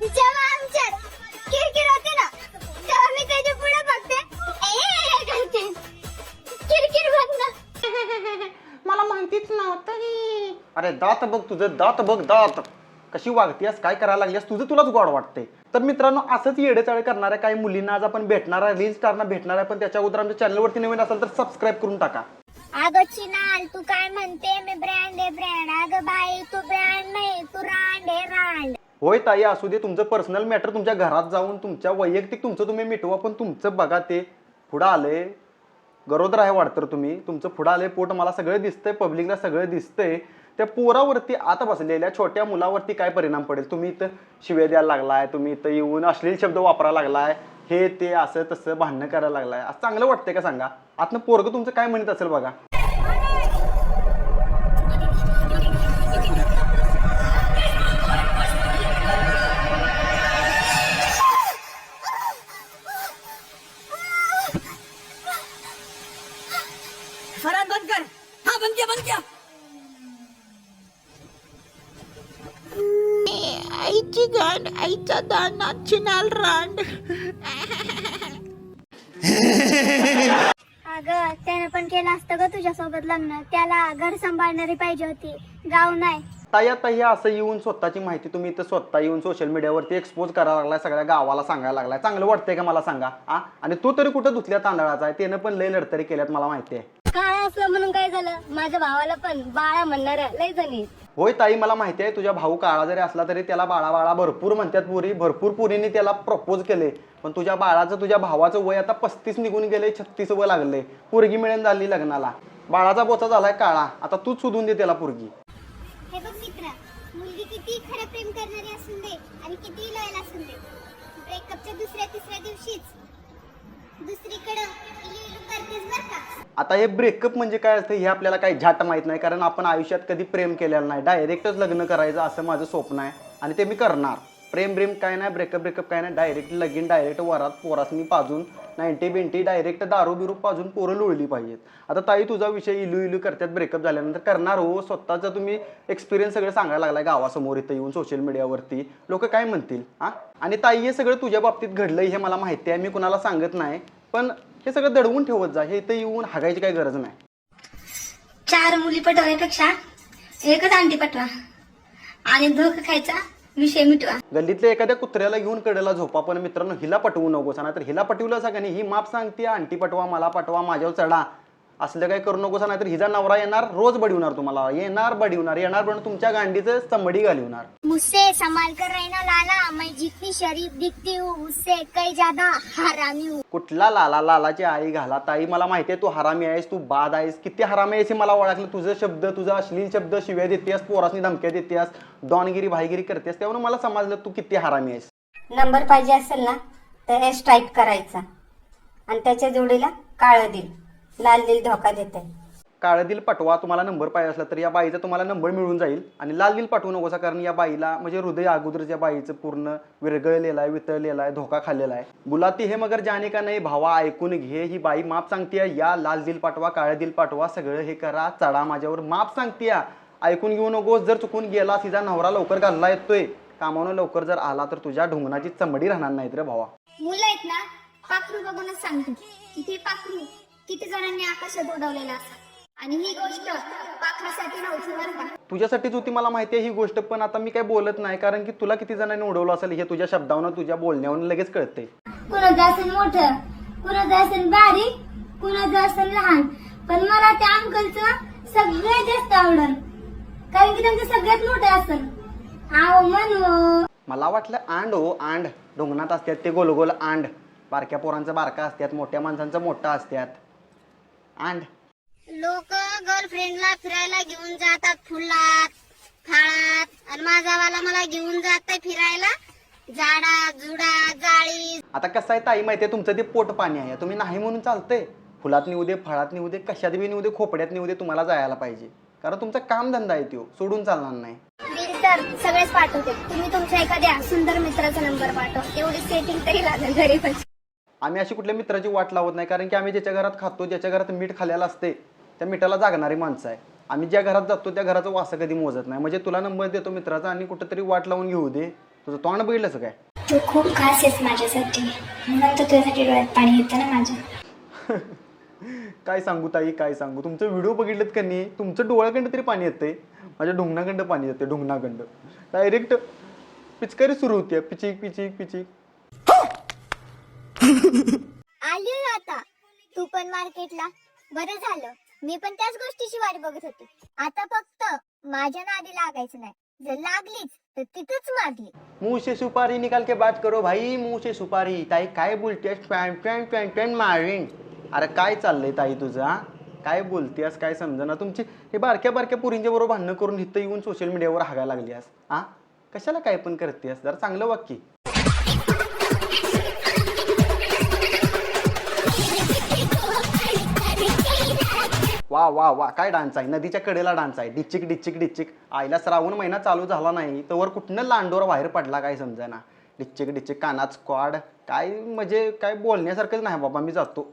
जेव्हा आमच्यात किरकिर होते ना तेव्हा मी त्याच्या पुढे बघते. ए करते किरकिर बघ ना. मला माहितीच नव्हतं हे. अरे दात बघ तुझं दात बघ दात. कशी वागतेस काय करायला लागलीस तुझं तुलाच गोड वाटते तर मित्रांनो असंच येडेचाळे करणाऱ्या काही मुलींना आज आपण भेटणार आहे रील स्टारना भेटणार आहे पण त्याच्या अगोदर आमच्या चॅनलवरती नवीन असेल तर सबस्क्राईब करून टाका. अगं चिनाल तू काय म्हणते? मी ब्रँड आहे ब्रँड अगं बाई तू ब्रँड नाही तू रांड आहे रांड. होय ताई असू दे तुमचं पर्सनल मॅटर तुमच्या घरात जाऊन तुमच्या वैयक्तिक तुमचं तुम्ही मिटवा पण तुमचं बघा ते पुढं आलंय. गरोदर आहे वाटतं तुम्ही. तुमचं पुढं आलंय पोट मला सगळं दिसतंय पब्लिकला सगळं दिसतंय. त्या पोरावरती आता बसलेल्या छोट्या मुलावरती काय परिणाम पडेल? तुम्ही इथं शिवे द्यायला लागलाय तुम्ही इथं येऊन अश्लील शब्द वापरायला लागलाय हे ते असं तसं भांडणं करायला लागलाय. असं चांगलं वाटतंय का सांगा? आतनं पोरग तुमचं काय म्हणत असेल बघा? बंद किया। आईची गाण आईचा दाना चिनाल रांड. अगं त्याने पण केलं असतं ग तुझ्यासोबत लग्न. त्याला घर सांभाळणारी पाहिजे होती. गाव नाही. ताई आता हे असं येऊन स्वतःची माहिती तुम्ही इथं स्वतः येऊन सोशल मीडियावरती एक्सपोज करायला लागलाय सगळ्या गावाला सांगायला लागलाय. चांगलं वाटतंय का मला सांगा? आ? आणि तू तरी कुठं धुतल्या तांदळाचा आहे? त्यानं पण लय लढतरी केल्यात मला माहिती आहे. काय असलं म्हणून काय झालं? माझ्या भावाला पण बाळा म्हणणार लय जणी. होय ताई मला माहिती आहे तुझ्या भाऊ काळा जरी असला तरी त्याला बाळा बाळा भरपूर म्हणतात पुरी. भरपूर पुरीने त्याला प्रपोज केले. पण तुझ्या बाळाचं तुझ्या भावाचं वय आता पस्तीस निघून गेले छत्तीस वय लागले पोरगी मिळून झाली लग्नाला. बाळाचा बोचा झालाय काळा. आता तूच शोधून दे त्याला पोरगी. हे बघ मित्र मुलगी किती खरं प्रेम करणारी असून दे आणि किती लॉयल असून दे. ब्रेकअपच्या दुसऱ्या तिसऱ्या दिवशीच दुसरीकडं इलू इलू करतेस बर का आता हे ब्रेकअप म्हणजे काय असतं हे आपल्याला काही झाट माहीत नाही कारण आपण आयुष्यात कधी प्रेम केलेलं नाही. डायरेक्टच लग्न करायचं असं माझं स्वप्न आहे आणि ते मी करणार. प्रेम ब्रेम काय नाही ब्रेकअप ब्रेकअप काय नाही. डायरेक्ट लगीन डायरेक्ट वरात पोरासनी पाजून नाईन्टी बिंटी डायरेक्ट दारू बिरू पाजून पोरं लोळली पाहिजेत. आता ताई तुझा विषय इलू इलू करतात ब्रेकअप झाल्यानंतर करणार हो स्वतःचा तुम्ही एक्सपिरियन्स सगळं सांगायला लागलाय गावासमोर इथं येऊन सोशल मीडियावरती लोक काय म्हणतील हां? आणि ताई हे सगळं तुझ्या बाबतीत घडलं हे मला माहिती आहे मी कुणाला सांगत नाही. पण हे सगळं दडवून ठेवत जा. हे इथं येऊन हागायची काही गरज नाही. चार मुली पटवण्यापेक्षा एकच अंडी पटवा आणि धोका खायचा विषय मिटवा. गल्लीतल्या एखाद्या कुत्र्याला घेऊन कडेला झोपा पण मित्रांनो हिला पटवू नकोस. नाहीतर हिला पटवलं नाही? ही माप सांगते आंटी पटवा मला पटवा माझ्यावर चढा. असलं काही करू नकोस नाहीतर हिचा नवरा येणार रोज बडिवणार तुम्हाला. येणार बडिवणार येणार पण तुमच्या गांडीचं चमडी घालवणार मुझसे संभाल कर रहना लाला मैं जितनी शरीफ दिखती हूँ उससे कई ज्यादा हरामी हूँ. कुठला लाला लालाची आई घाला. ताई मला माहिती आहे तू हरामी आहेस तू बाद आहेस. किती हरामी आहेस हे मला ओळखलं. तुझं शब्द तुझा अश्लील शब्द शिव्या देतेस पोरासनी धमक्या देतेस डॉनगिरी भाईगिरी करतेस. त्यावरून मला समजलं तू किती हरामी आहेस. नंबर पाहिजे असेल ना तर एस टाईप करायचा. आणि त्याच्या जोडीला काळं दिल लाल दिल धोका देते काळं दिल पाठवा तुम्हाला नंबर पाहिजे असला तर या बाईचा तुम्हाला नंबर मिळून जाईल. आणि लाल दिल पाठवू नकोसा कारण या बाईला म्हणजे हृदय अगोदरच्या बाईचं पूर्ण विरगळलेलं आहे वितळलेलं आहे धोका खाल्लेला आहे. बुलाती हे मगर जाणे का नाही भावा ऐकून घे. ही बाई माप सांगते या लाल दिल पाठवा काळं दिल पाठवा सगळं हे करा. चढा माझ्यावर माप सांगते ऐकून घेऊ नकोस. जर चुकून गेला तिचा नवरा लवकर घालला येतोय. कामावून लवकर जर आला तर तुझ्या ढुंगणाची चमडी राहणार नाहीत रे भावा. मुलं आहेत ना? पाखरू बघूनच सांगते. किती पाखरू. किती जणांनी आकाशात उडवलेला असतात आणि ही गोष्ट पाखरासाठी नव्हती बरं का? तुझ्यासाठीच होती मला माहिती आहे ही गोष्ट पण आता मी काय बोलत नाही कारण की तुला किती जणांनी उडवलं असेल हे तुझ्या शब्दावनं तुझ्या बोलण्यावरून लगेच कळते कुणाचं असेल मोठं कुणाचं असेल बारीक कुणाचं असेल लहान पण मला त्या अंकलचं सगळ्यात जास्त आवडल. कारण की त्यांचं सगळ्यात मोठं असेल. आव म्हणू मला वाटलं आंड हो आंड. ढोंगणात असतात ते गोल गोल आंड. बारक्या पोरांचं बारका असतात मोठ्या माणसांचं मोठा असतात. आंड लोक गर्लफ्रेंडला फिरायला घेऊन जातात फुलात फाळात. आणि माझा वाला मला घेऊन जात फिरायला. झाडा जुडा जाळी. आता कसं आहे ताई माहिती आहे तुमचं ते पोट पाणी आहे. तुम्ही नाही म्हणून चालतंय. फुलात नेऊ दे फळात नेऊ दे कशात बी नेऊ दे खोपड्यात नेऊ दे तुम्हाला जायला पाहिजे. कारण तुमचा काम धंदा आहे तो सोडून चालणार नाही. बिल तर सगळेच पाठवते. तुम्ही तुमच्या एखाद्या सुंदर मित्राचा नंबर पाठव. एवढी सेटिंग तरी लागेल घरी पण. आम्ही अशी कुठल्या मित्राची वाट लावत नाही कारण की आम्ही ज्याच्या घरात खातो ज्याच्या घरात मीठ खाल्लेलं असते त्या मिठाला जागणारी माणसं आहे. आम्ही ज्या घरात जातो त्या घराचं वासं कधी मोजत नाही. म्हणजे तुला नंबर देतो मित्राचा आणि कुठेतरी वाट लावून घेऊ दे. तुझं तोंड बघितलंच काय? तू खूप खास आहेस माझ्यासाठी. म्हणून तर तुझ्यासाठी डोळ्यात पाणी येतं ना माझ्या काय सांगू ताई काय सांगू? तुमचं व्हिडिओ बघितलेत का नाही? तुमचं डोळ्याकडं तरी पाणी येते माझ्या ढुंगणाकडं पाणी येते ढुंगणाकडं डायरेक्ट पिचकारी सुरू होते पिचिक पिचिक पिचिक. आली आता. तू पण मार्केटला. बरं झालं. मी पण त्याच गोष्टीची वाट बघत होती. आता फक्त माझ्या नादी लागायचं नाही. जर लागलीच तर तिथंच मारली मुंह से सुपारी निकाल के बात करो भाई मुंह से सुपारी. ताई काय बोलतेस? टॅन टॅन टॅन मारीन अरे काय चाललंय ताई तुझं हा? काय बोलतेस? काय समजना तुमची? हे बारक्या बारक्या पुरींच्या बरोबर भांडणं करून इथं येऊन सोशल मीडियावर हागायला आहेस हा? कशाला काय पण करतेस? जरा चांगलं वाक्य वा वा वा. काय डान्स आहे? नदीच्या कडेला डान्स आहे. डिचिक डिचिक डिचिक आईला श्रावण महिना चालू झाला नाही तर कुठनं लांडोर बाहेर पडला काय समजा ना डिचिक डिचिक कानाच क्वाड काय म्हणजे काय बोलण्यासारखंच नाही बाबा मी जातो.